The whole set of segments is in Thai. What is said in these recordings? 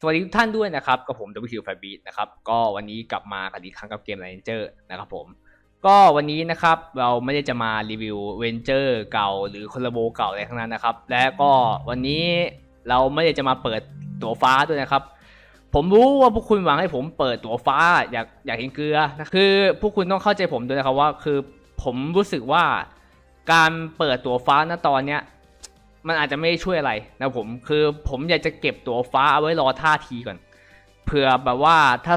สวัสดีทุกท่านด้วยนะครับกับผม WQ f i b e a t นะครับก็วันนี้กลับมากันอีกครั้งกับเกม Ranger นะครับผมก็วันนี้นะครับเราไม่ได้จะมารีวิวเวนเจอร์เก่าหรือคอลลาโบเก่าอะไรทั้งนั้นนะครับ และก็วันนี้เราไม่ได้จะมาเปิดตัวฟ้าด้วยนะครับ ผมรู้ว่าพวกคุณหวังให้ผมเปิดตัวฟ้าอยากอยากเห็นเกลือนะคือพวกคุณต้องเข้าใจผมด้วยนะครับว่าคือผมรู้สึกว่าการเปิดตัวฟ้าณตอนเนี้ย มันอาจจะไม่ได้ช่วยอะไรนะผมคือผมอยากจะเก็บตัวฟ้าเอาไว้รอท่าทีก่อนเผื่อแบบว่าถ้า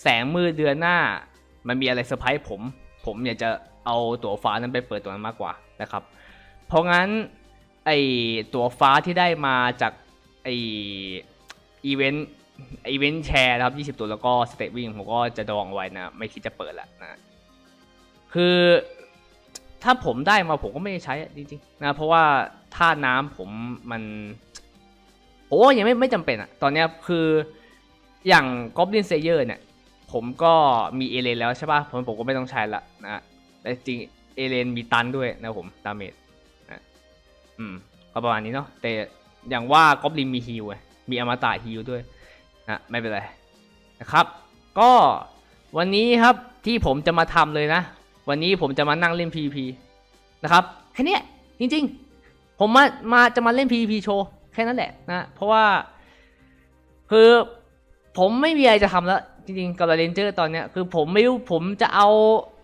แสงมืดเดือนหน้า มันมีอะไรเซอร์ไพรส์ผม ผมอยากจะเอาตัวฟ้านั้นไปเปิดตัวนั้นมากกว่านะครับ เพราะงั้นไอตัวฟ้าที่ได้มาจากไออีเวนต์อีเวนต์แชร์นะครับ 20 ตัวแล้วก็สเตทวิ่งผมก็จะดองไว้นะ ไม่คิดจะเปิดละนะ คือ ถ้าผมได้มาผมก็ไม่ได้ใช้จริงๆนะเพราะว่าท่าน้ำผมมันโอ้ยังไม่ไม่จำเป็นอะตอนนี้คืออย่าง Goblin Slayer เนี่ย ผมก็มีเอเลนแล้วใช่ป่ะผมผมก็ไม่ต้องใช้ละนะแต่จริงเอเลนมีตันด้วยนะผมดาเมจนะอืมก็ประมาณนี้เนาะแต่อย่างว่า Goblin มีฮิวไงมีอมตะฮิวด้วยนะไม่เป็นไรนะครับ ก็วันนี้ครับที่ผมจะมาทำเลยนะ วันนี้ผมจะมานั่งเล่น PVP นะครับแค่เนี้ยจริงๆ ผมมามาจะมาเล่น PVP โชว์แค่นั้นแหละนะเพราะว่าคือผมไม่มีอะไรจะทำแล้วจริงๆกับเรนเจอร์ตอนเนี้ยคือผมไม่รู้ผมจะเอา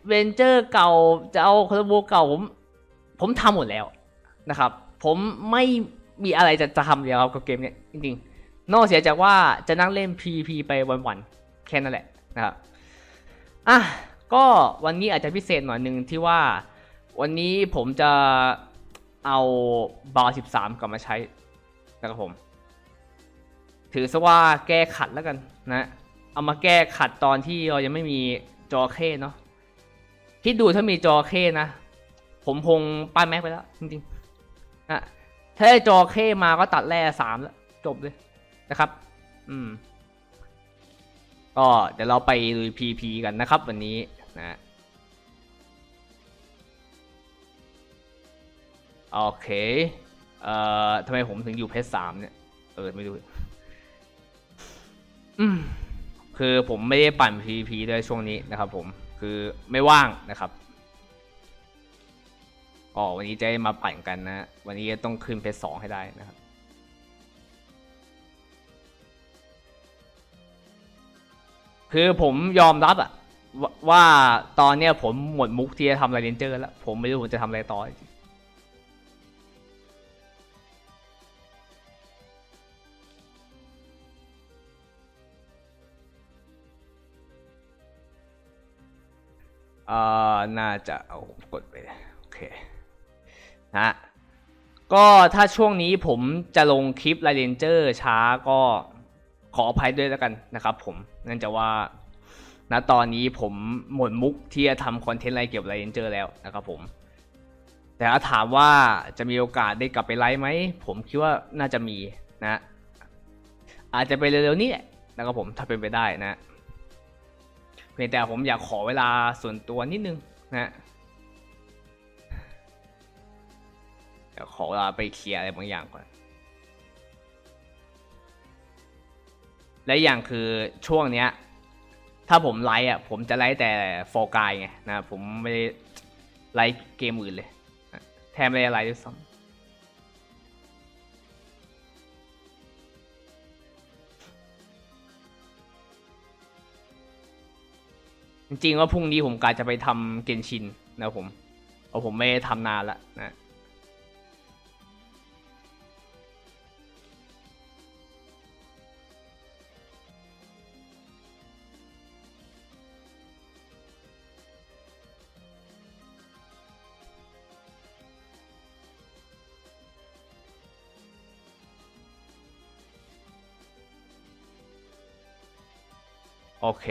เรนเจอร์เก่าจะเอาคาร์โบเก่าผมผมทำหมดแล้วนะครับ ผมไม่มีอะไรจะจะทำแล้วกับเกมเนี้ยจริงๆ นอกเสียจากว่าจะนั่งเล่น PVP ไปวันๆแค่นั้นแหละนะครับอะ ก็วันนี้อาจจะพิเศษหน่อยหนึ่งที่ว่าวันนี้ผมจะเอาบาร์13 กลับมาใช้นะครับผม ถือซะว่าแก้ขัดแล้วกันนะ เอามาแก้ขัดตอนที่เรายังไม่มีจอเข้เนาะคิดดูถ้ามีจอเข้นะ ผมคงป้ายแม็กไปแล้ว จริงๆนะถ้าได้จอเข้มาก็ตัดแร่สามแล้ว จบเลยนะครับ อืม ก็เดี๋ยวเราไปลุย PP กันนะครับวันนี้ นะโอเค เอ่อทำไมผมถึงอยู่เพจสามเนี่ย เออ ไม่รู้อืมคือผมไม่ได้ปั่น PVP ด้วยช่วงนี้นะครับผม คือไม่ว่างนะครับก็วันนี้จะได้มาปั่นกันนะ วันนี้ต้องขึ้นเพจสองให้ได้นะครับคือผมยอมรับอะ วว่าตอนเนี้ยผมหมดมุกที่จะทำไรเรนเจอร์แล้ว ผมไม่รู้ผมจะทำอะไรต่อเอ่อน่าจะเอากดไป โอเคนะฮะก็ถ้าช่วงนี้ผมจะลงคลิปไลเรนเจอร์ช้าก็ขออภัยด้วยแล้วกันนะครับผมเนื่องจากว่า ณตอนนี้ผมหมดมุกที่จะทำคอนเทนต์อะไรเกี่ยวกับไลเรนเจอร์แล้วนะครับผม แต่ถ้าถามว่าจะมีโอกาสได้กลับไปไลฟ์ไหม ผมคิดว่าน่าจะมีนะ อาจจะไปเร็วๆนี้แหละนะครับผมถ้าเป็นไปได้นะเพียงแต่ผมอยากขอเวลาส่วนตัวนิดนึงนะอยากขอเวลาไปเคลียร์อะไรบางอย่างก่อน และอย่างคือช่วงเนี้ย ถ้าผมไลฟ์อะผมจะไลฟ์แต่โฟกายไงนะผมไม่ได้ไลฟ์เกมอื่นเลย แทบไม่ได้ไลฟ์ด้วยซ้ำจริงๆว่าพรุ่งนี้ผมกาจะไปทำเกนชินนะผมเพราะผมไม่ได้ทำนานละนะ โอเค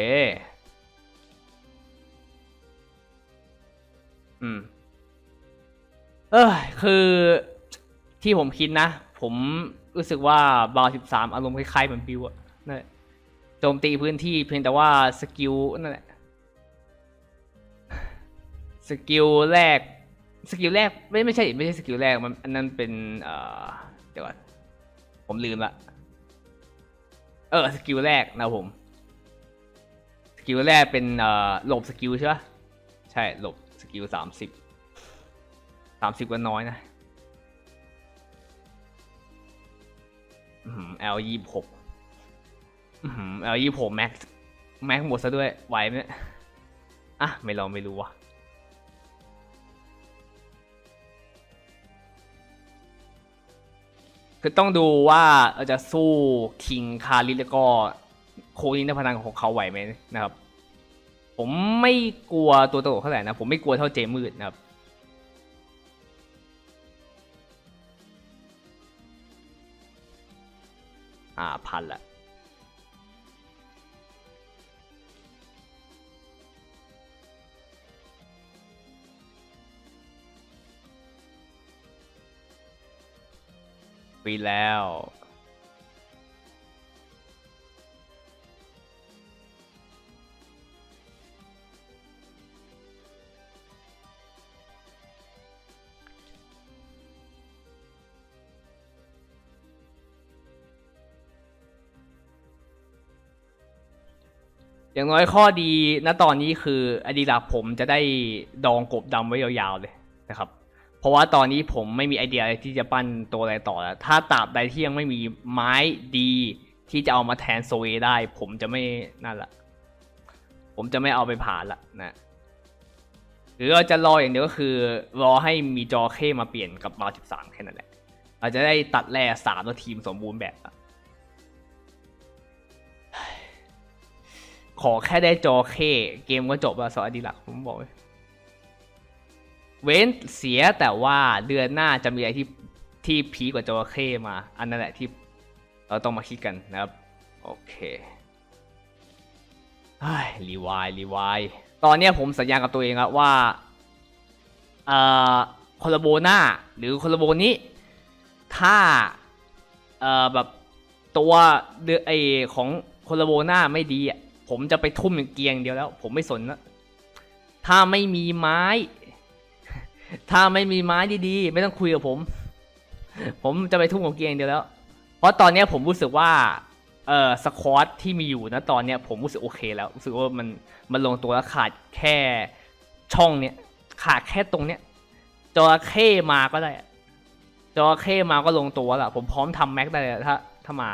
อืม เออคือที่ผมคิดนะ ผมรู้สึกว่าบาวสิบสามอารมณ์คล้ายๆเหมือนบิวอะนั่นแหละโจมตีพื้นที่เพียงแต่ว่าสกิลนั่นแหละสกิลแรกสกิลแรกไม่ไม่ใช่ไม่ใช่สกิลแรกมันอันนั้นเป็นเอ่อเดี๋ยวก่อนผมลืมละเออสกิลแรกนะผม กิลแรกเป็นเอ่อหลบสกิลใช่ปะใช่หลบสกิลสามสิบสามสิบก็น้อยนะอืม L ยี่หก L ยี่หกแม็กแม็กหมดซะด้วยไหวไหมอะ ไม่ลองไม่รู้ว่ะคือต้องดูว่าเราจะสู้คิงคาริสแล้วก็ โคนินพนังของเขาไหวไหมนะครับ ผมไม่กลัวตัวตลกเท่าไหร่นะ ผมไม่กลัวเท่าเจมืดนะครับอ่าพันละปีแล้ว อย่างน้อยข้อดีณตอนนี้คืออดีลักผมจะได้ดองกบดำไว้ยาวๆเลยนะครับ เพราะว่าตอนนี้ผมไม่มีไอเดียอะไรที่จะปั้นตัวอะไรต่อแล้ว ถ้าตราบใดที่ยังไม่มีไม้ดีที่จะเอามาแทนโซเอได้ ผมจะไม่นั่นละ ผมจะไม่เอาไปผ่านละนะ หรือเราจะรออย่างเดียวก็คือ รอให้มีจอเคมาเปลี่ยนกับบาสิบสามแค่นั้นแหละ เราจะได้ตัดแร่สามแล้วทีมสมบูรณ์แบบละ ขอแค่ได้จอเค เกมก็จบแล้วสวัสดีหลักผมบอกเว้นเสียแต่ว่าเดือนหน้าจะมีอะไรที่ที่พีกว่าจอเคมา อันนั้นแหละที่เราต้องมาคิดกันนะครับ โอเคไอ้รีวายรีวายตอนนี้ผมสัญญากับตัวเองแล้วว่าเอ่อคอลโบหน้าหรือคอลโบนี้ ถ้าเอ่อแบบตัวเดือไอของคอลโบหน้าไม่ดีอะ ผมจะไปทุ่มอย่างเกียงเดียวแล้ว ผมไม่สนแล้วถ้าไม่มีไม้ ถ้าไม่มีไม้ดีๆ ไม่ต้องคุยกับผม ผมจะไปทุ่มกับเกียงเดียวแล้ว เพราะตอนนี้ผมรู้สึกว่าเอ่อสควอตที่มีอยู่นะตอนเนี้ยผมรู้สึกโอเคแล้วรู้สึกว่ามันมันลงตัวแล้วขาดแค่ช่องเนี้ยขาดแค่ตรงเนี้ยจระเข้มาก็ได้จระเข้มาก็ลงตัวล้วผมพร้อมทำแม็กได้เลยถ้าถ้ามา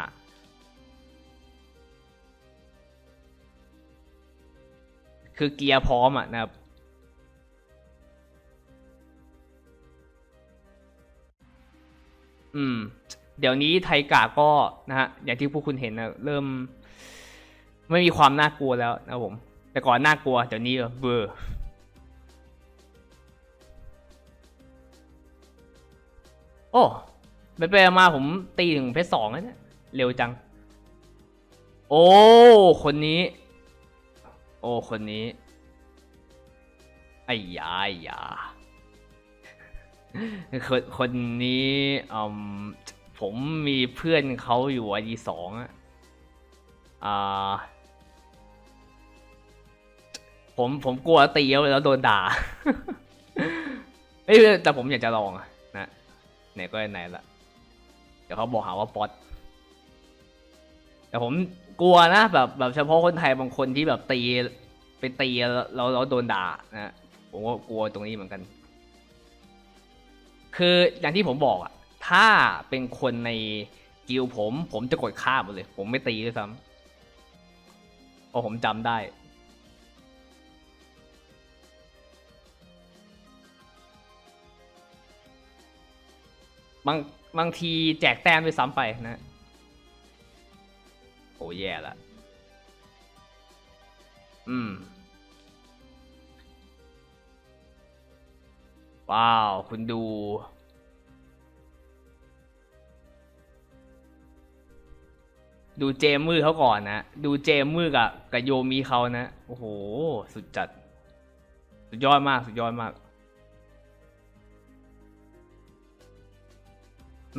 คือเกียร์พร้อมอะนะครับอืม เดี๋ยวนี้ไทกาก็นะฮะอย่างที่พวกคุณเห็นนะเริ่ม ไม่มีความน่ากลัวแล้วนะผม แต่ก่อนน่ากลัวเดี๋ยวนี้เบอร์โอ้ไปไปมาผมตีถึงเพชรสองแล้วเนี่ยเร็วจัง โอ้ คนนี้ โอ้คนนี้ ไอ้ยาไอ้ยาคนคนนี้อืมผมมีเพื่อนเขาอยู่ไอดีสองอะอ่า ผมผมกลัวตีแล้วโดนด่าเอ้ยแต่ผมอยากจะลองอะนะไหนก็ไหนละเดี๋ยวเขาบอกหาว่าป๊อตแต่ผม กลัวนะแบบแบบเฉพาะคนไทยบางคนที่แบบตีไปตีแล้วแล้วโดนด่านะผมก็กลัวตรงนี้เหมือนกัน คืออย่างที่ผมบอกอะถ้าเป็นคนในกิลผม ผมจะกดฆ่าหมดเลย ผมไม่ตีด้วยซ้ำเพราะผมจำได้บางบางทีแจกแต้มด้วยซ้ำไปนะ อ้แย่ละอืม ว้าว คุณดู ดูเจมมือเขาก่อนนะ ดูเจมมือกับกับโยมีเขานะ โอ้โห สุดจัด สุดยอดมาก สุดยอดมาก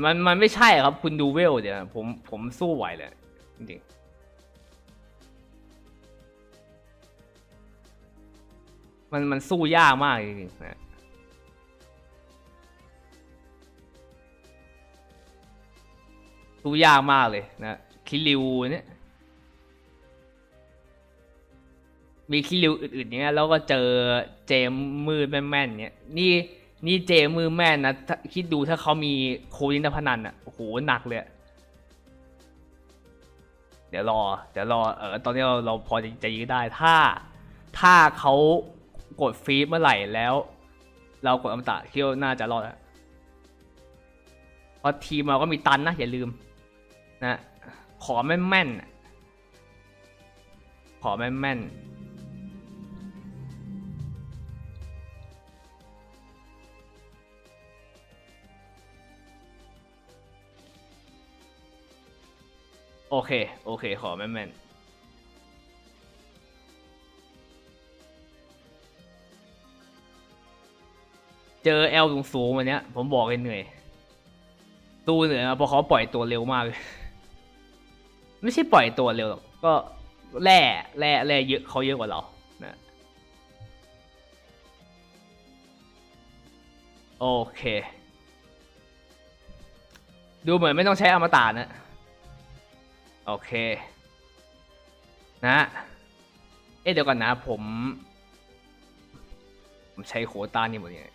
มันมันไม่ใช่ครับคุณดูเวลเดี๋ยวผมผมสู้ไหวเลย ริงๆ มันมันสู้ยากมากจริงๆนะสู้ยากมากเลยนะคิริวเนี่ยมีคิริวอื่นๆเนี้ยแล้วก็เจอเจมมือแม่นๆเนี้ยนี่นี่เจมือแม่นนะคิดดูถ้าเขามีโคลินพนันอะโโหหนักเลย เดี๋ยวรอ เดี๋ยวรอ เออตอนนี้เราเราพอจะจะยื้อได้ ถ้า ถ้าเขากดฟีดเมื่อไหร่แล้ว เรากดอมตะคิดว่าน่าจะรอดแล้วเพราะทีมเราก็มีตันนะ อย่าลืม นะ ขอแม่นแม่นๆขอแม่นแม่นๆ โอเค โอเค ขอแม่นแม่นเจอแอลสูงๆวันเนี้ย ผมบอกเลยเหนื่อยตู้เหนื่อยนะเพราะเขาปล่อยตัวเร็วมากเลยไม่ใช่ปล่อยตัวเร็วหรอกก็แร่แร่แร่เยอะเขาเยอะกว่าเรานะโอเค ดูเหมือนไม่ต้องใช้อมตะนะ โอเค นะ เอ๊ะเดี๋ยวก่อนนะผม ผมใช้โคต้านี่หมดยังไง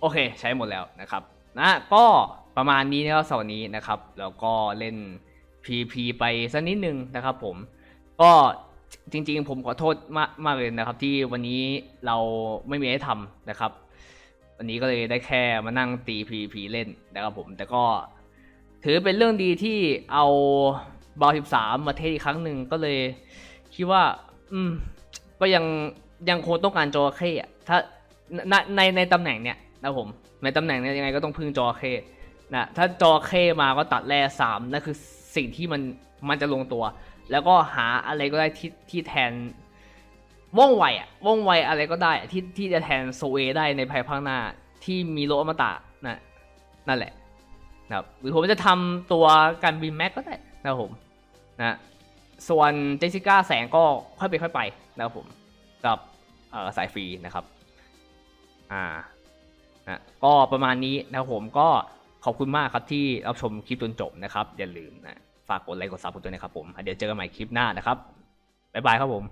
โอเค ใช้หมดแล้วนะครับ นะก็ประมาณนี้นะครับเสาร์นี้นะครับ แล้วก็เล่น PP ไปสักนิดนึงนะครับผม ก็จริงๆ ผมขอโทษมากมากเลยนะครับ ที่วันนี้เราไม่มีให้ทำนะครับ วันนี้ก็เลยได้แค่มานั่งตี PVP เล่นนะครับผมแต่ก็ ถือเป็นเรื่องดีที่เอาบอล13 มาเทสอีกครั้งหนึ่งก็เลยคิดว่า อืม ก็ยังยังคงต้องการจอเข้อะถ้าในในในตำแหน่งเนี้ยนะผม ในตำแหน่งเนี้ยยังไงก็ต้องพึ่งจอเข้นะถ้าจอเข้มาก็ตัดแร่สามนั่นคือสิ่งที่มันมันจะลงตัว แล้วก็หาอะไรก็ได้ที่ที่แทนว่องไวอะว่องไวอะไรก็ได้ที่ที่จะแทนโซเอได้ในภายภาคหน้าที่มีโลอมตะนะนั่นแหละ นะครับหรือผมจะทำตัวการบินแม็กก็ได้นะครับผมนะส่วนเจสสิก้าแสงก็ค่อยไปค่อยไปนะครับผมกับสายฟรีนะครับอ่านะก็ประมาณนี้นะครับผมก็ขอบคุณมากครับที่รับชมคลิปจนจบนะครับ อย่าลืมนะฝากกดไลค์กดซับกันด้วยนะครับผม เดี๋ยวเจอกันใหม่คลิปหน้านะครับ บ๊ายบายครับผม